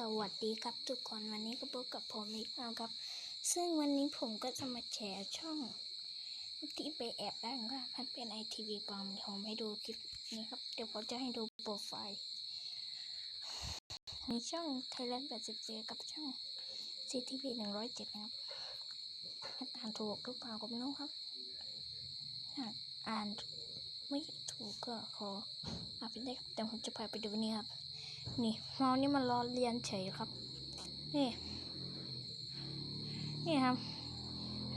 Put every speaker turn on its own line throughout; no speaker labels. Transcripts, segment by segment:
สวัสดีครับทุกคนวันนี้ก็พบกับผมอีกแล้วครับ ซึ่งวันนี้ผมก็จะมาแชร์ช่องที่ไปแอบได้ว่ามันเป็นไอทีวีปลอมเดี๋ยวผมให้ดูคลิปนี้ครับ เดี๋ยวผมจะให้ดูโปรไฟล์มีช่อง Thailand 84กับช่อง CTV 107นะครับอ่านถูกหรือเปล่าก็ไม่รู้ครับหากอ่านไม่ถูกก็ขออาไปได้ครับแต่ผมจะพาไปดูนี่ครับ นี่เมานี่มันล้อเลียนเฉยครับ นี่ นี่ครับ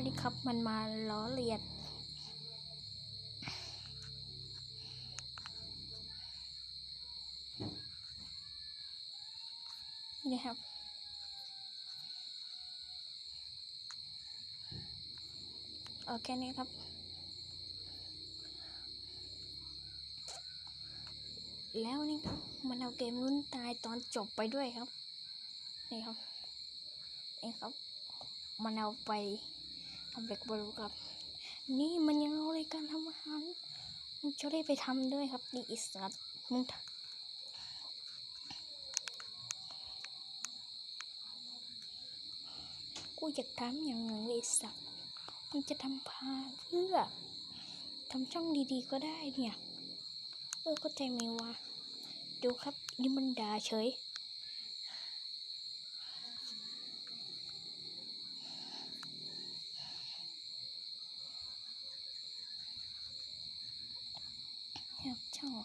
นนี้ครับมันมาล้อเลียนนี่ครับโอเคนี้ครับ แล้วนี่ครับ มันเอาเกมรุ่นตายตอนจบไปด้วยครับ นี่ครับนี่ครับ มันเอาไปทำเบรกบอลครับ นี่มันยังเอารายการทำอาหารมันจะได้ไปทำด้วยครับนี่อิสระมึงทำกูอยากทำอย่างหนึ่งเลยสัตว์มึงจะทำพาเพื่อทำช่องดีๆก็ได้เนี่ย ออเข้าใจไหมวะดูครับนี่มันด่าเฉยครับช่องอ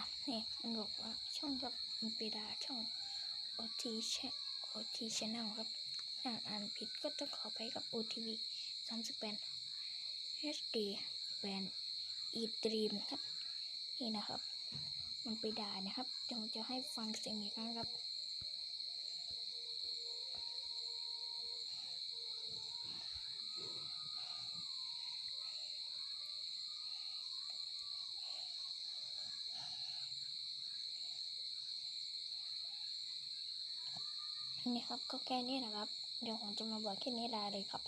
ะนี่มันบอกว่าช่องกับมันไปด่าช่องโอทีแชโอทีชแนลครับอ่านอ่านผิดก็ต้องขอไปกับโอทีวีสามสิบแปด HD แบรนด์อีดรีมครับ นี่นะครับ มันไปด่านะครับเดี๋ยวผมจะให้ฟังเสียงอีกครั้งครับนี่ครับก็แค่นี้นะครับ เดี๋ยวผมจะมาบอกแค่นี้ลาเลยครับ